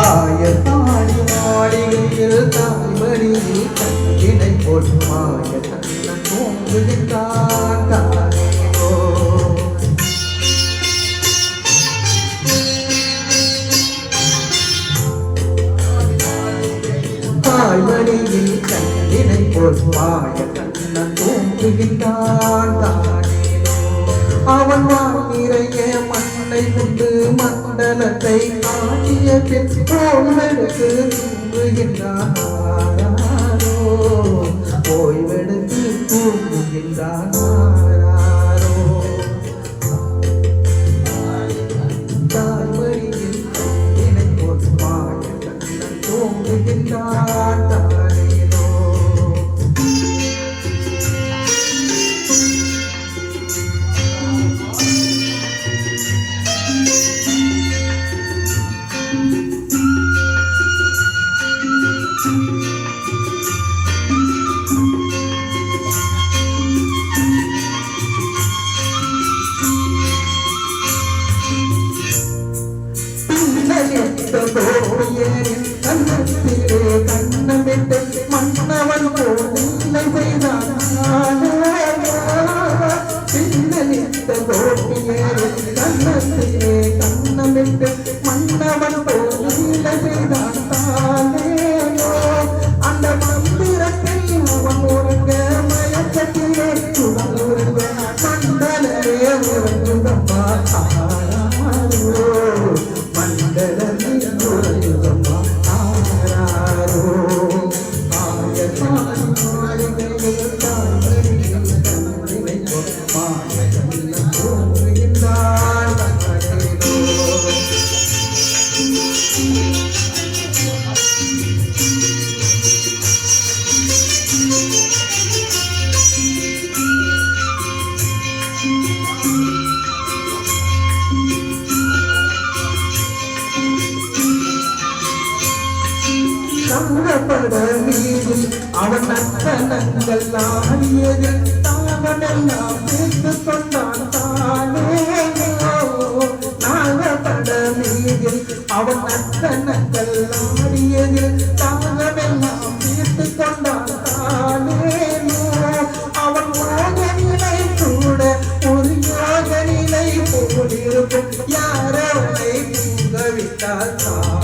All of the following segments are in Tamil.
ஆயத்தாடி மாளிகையில் தாய்மடியில் கண்ணினை போட்டு மாய கண்ணன் தூங்குகின்றான் தானேயோ தாய்மடியில் கண்ணினை போட்டு மாய கண்ணன் தூங்குகின்றான் தானேயோ அவன் வானிறைய மண்டலத்தை காட்டிய பின் ஓய்வெடுத்து தூங்குகின்றான் கண்ணமிட்டு மன்னவன் போலை செய்தான் பின்னலிட்ட கோயரின் கண்ணத்திலே கண்ணமிட்டு மன்னவன் போலை செய்தான். கங்கப்பட மீதில் அவன் நத்தனங்கள் ஆடியதில் தாவனெல்லாம் சேர்த்து கொண்டான் தானே. நாகப்பட மீதில் அவன் நத்தனங்கள் ஆடியதில் தாவனெல்லாம் சேர்த்து கொண்டான் தானே அவன் மோகனிலை கூட ஒரு யோகனிலை போலிருக்கும். யாரவனை தூங்கவிட்டால் தாராரோ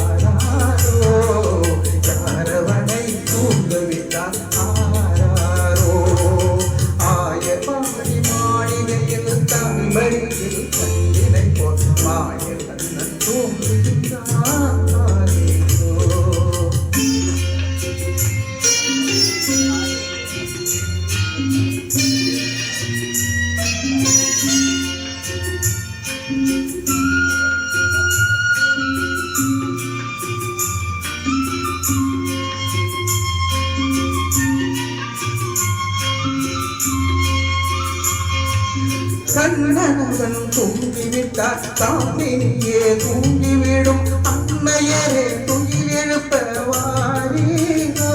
கண்ணனவன் தூங்கிவிட்டார். தாமினியே தூங்கிவிடும். அன்னையரே துயிலெழுப்ப வாரீகோ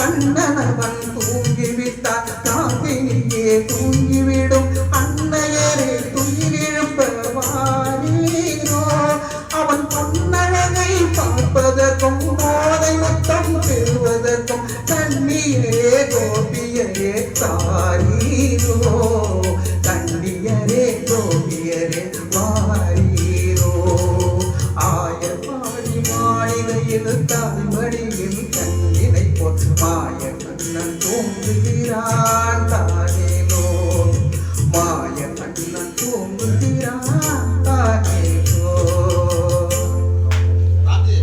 கண்ணனவன் தூங்கிவிட்டார். தாமினியே தூங்கிவிடும். அன்னையரே துயிலெழுப்ப வாரீகோ அவன் பொன்னழகை பார்ப்பதற்கும் போதை மொத்தம் பெறுவதற்கும் தண்ணியே கோபியே தாரீரோ. மாளிகையில் தாழ்மடியில் கண்ணினை போல் மாய மன்னன் தோன்றுகிறான்